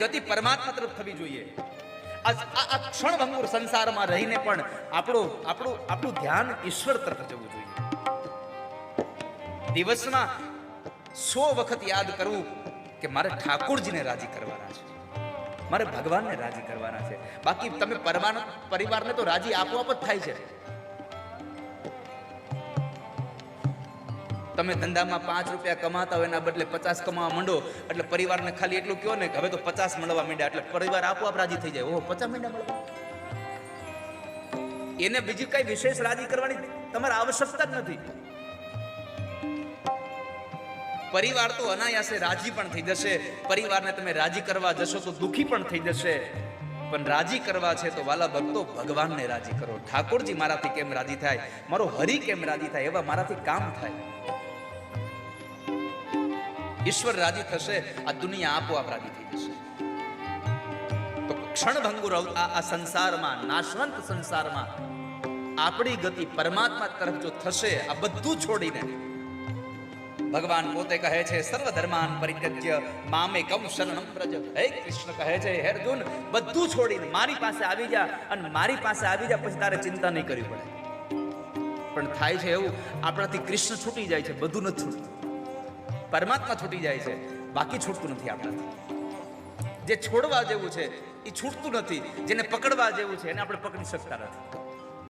ગતિ પરમાત્મા તરફ થવી જોઈએ. આ ક્ષણભંગુર સંસારમાં રહીને પણ આપણું આપણું આપણું ધ્યાન ઈશ્વર તરફ જવું જોઈએ. દિવસમાં સો વખત યાદ કરવું કે મારે ઠાકોરજીને રાજી કરવાના છે. મારે ભગવાનને રાજી કરવાના છે. બાકી તમે પરમાન પરિવારને તો રાજી આપોઆપ જ થાય છે. તમે ધંધામાં પાંચ રૂપિયા કમાતા હોય એના બદલે પચાસ કમાવા માંડો, એટલે પરિવારને ખાલી એટલું કહો ને કે હવે તો પચાસ મળવા માંડ્યા, એટલે પરિવાર આપોઆપ રાજી થઈ જાય. ઓહો, પચાસ માંડ્યા મળવા એને બીજી કઈ વિશેષ રાજી કરવાની તમારે આવશ્યકતા જ નથી. પરિવાર તો અનાયાસે રાજી પણ થઈ જશે. પરિવારને તમે રાજી કરવા જશો તો દુખી પણ થઈ જશે. પણ રાજી કરવા છે તો વાલા ભક્તો ભગવાનને રાજી કરો. ઠાકોરજી મારાથી કેમ રાજી થાય? મારો હરિ કેમ રાજી થાય? એવા મારાથી કામ થાય. ઈશ્વર રાજી થશે, આ દુનિયા આપોઆપ રાજી થઈ જશે. તો ક્ષણભંગુર આ સંસારમાં, નાશવંત સંસારમાં, આપણી ગતિ પરમાત્મા તરફ જો થશે, આ બધું છોડીને ભગવાન પોતે કહે છે સર્વ ધર્માન પરિત્યજ્ય, મામે કમ શરણમ પ્રજ. હે કૃષ્ણ કહે છે, હે અર્જુન, બધું છોડીને મારી પાસે આવી જા અને મારી પાસે આવી જા, પછી તારે ચિંતા નહીં કરવી પડે. પણ થાય છે એવું, આપણાથી કૃષ્ણ છૂટી જાય છે, બધું નથી છૂટતું. પરમાત્મા છૂટી જાય છે. બાકી છૂટતું નથી આપણાથી. જે છોડવા જેવું છે, એ છૂટતું નથી. જેને પકડવા જેવું છે, એને આપણે પકડી શકતા નથી.